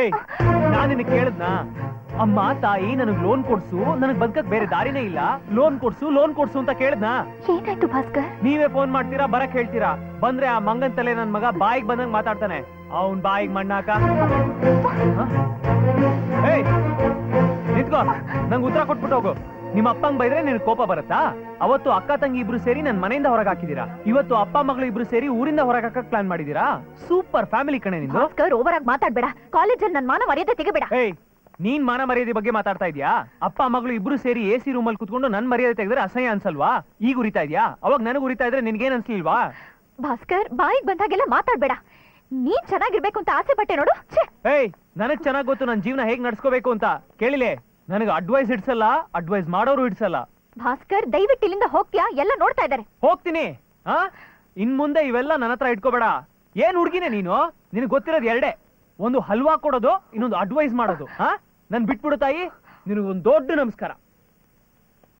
ಹೇ ನಾನು ನಿನ್ನ ಅಮ್ಮ ತಾಯಿ ನನಗ್ ಲೋನ್ ಕೊಡ್ಸು ನನಗ್ ಬದುಕಕ್ ಬೇರೆ ದಾರಿನೇ ಇಲ್ಲ. ಲೋನ್ ಕೊಡ್ಸು ಲೋನ್ ಕೊಡ್ಸು ಅಂತ ಕೇಳದ್ನ? ಏನಾಯ್ತು ಭಾಸ್ಕರ್? ನೀವೇ ಫೋನ್ ಮಾಡ್ತೀರಾ ಬರಕ್ ಹೇಳ್ತೀರಾ? ಬಂದ್ರೆ ಆ ಮಂಗನ್ ತಲೆ ನನ್ ಮಗ ಬಾಯಿಗ್ ಬಂದಂಗ್ ಮಾತಾಡ್ತಾನೆ. ಅವ್ನ್ ಬಾಯಿಗ್ ಮಣ್ಣಾಕ. ನಿತ್ಕೋ. ನಂಗ್ ಉತ್ತರ ಕೊಟ್ಬಿಟ್ಟು ಹೋಗು. ನಿಮ್ಮ ಅಪ್ಪಂಗ್ ಬೈದ್ರೆ ನಿನ್ ಕೋಪ ಬರುತ್ತಾ? ಅವತ್ತು ಅಕ್ಕ ತಂಗಿ ಇಬ್ರು ಸೇರಿ ನನ್ ಮನೆಯಿಂದ ಹೊರಗೆ ಹಾಕಿದೀರಾ ಇವತ್ತು ಅಪ್ಪ ಮಗಳು ಇಬ್ರು ಸೇರಿ ಊರಿಂದ ಹೊರಗೆ ಹಾಕಕ್ ಪ್ಲಾನ್ ಮಾಡಿದೀರಾ ಸೂಪರ್ ಫ್ಯಾಮಿಲಿ ಕಣೆ ನಿಂದು. ಭಾಸ್ಕರ್ ಓವರ್ ಆಗಿ ಮಾತಾಡ್ಬೇಡ. ಕಾಲೇಜಲ್ಲಿ ನನ್ ಮಾನ ಮರ್ಯಾದೆ ತೆಗಿಬೇಡ. ಏಯ್ ನೀನ್ ಮಾನ ಮರ್ಯಾದೆ ಬಗ್ಗೆ ಮಾತಾಡ್ತಾ ಇದ್ಯಾ? ಅಪ್ಪ ಮಗಳು ಇಬ್ರು ಸೇರಿ ಎ ಸಿ ರೂಮಲ್ಲಿ ಕುತ್ಕೊಂಡು ನನ್ ಮರ್ಯಾದೆ ತೆಗೆದ್ರೆ ಅಸಹ್ಯ ಅನ್ಸಲ್ವಾ? ಈಗ ಉರಿತಾ ಇದ್ಯಾ? ಅವಾಗ ನನಗ್ ಉರಿತಾ ಇದ್ರೆ ನಿನ್ಗೇನ್ ಅನ್ಸ್ಲಿಲ್ವಾ? ಭಾಸ್ಕರ್ ಬಾಯಿಗೆ ಬಂದಾಗೆಲ್ಲ ಮಾತಾಡ್ಬೇಡ. ನೀನ್ ಚೆನ್ನಾಗಿರ್ಬೇಕು ಅಂತ ಆಸೆ ಪಟ್ಟೆ ನೋಡು. ಛೆ! ಏಯ್ ನನಗ್ ಚೆನ್ನಾಗ್ ಗೊತ್ತು ನನ್ ಜೀವನ ಹೇಗ್ ನಡ್ಸ್ಕೋಬೇಕು ಅಂತ. ಕೇಳಿಲೆ? ನನಗೆ ಅಡ್ವೈಸ್ ಇಡ್ಸಲ್ಲ ಅಡ್ವೈಸ್ ಮಾಡೋರು ಇಡ್ಸಲ್ಲ. ಭಾಸ್ಕರ್ ದಯವಿಟ್ಟು ಇಲ್ಲಿಂದ ಹೋಗ್ತೀಯಾ? ಎಲ್ಲ ನೋಡ್ತಾ ಇದ್ದಾರೆ. ಹೋಗ್ತೀನಿ. ಆ? ಇನ್ ಮುಂದೆ ಇವೆಲ್ಲ ನನ್ನ ಹತ್ರ ಇಟ್ಕೋಬೇಡ. ಏನ್ ಹುಡ್ಗಿನೇ ನೀನು? ನಿನಗೆ ಗೊತ್ತಿರೋದು ಎರಡೇ. ಒಂದು ಹಲ್ವಾ ಕೊಡೋದು ಇನ್ನೊಂದು ಅಡ್ವೈಸ್ ಮಾಡೋದು. ಹಾ ನನ್ ಬಿಟ್ಬಿಡು ತಾಯಿ. ನಿನಗೊಂದು ದೊಡ್ಡ ನಮಸ್ಕಾರ.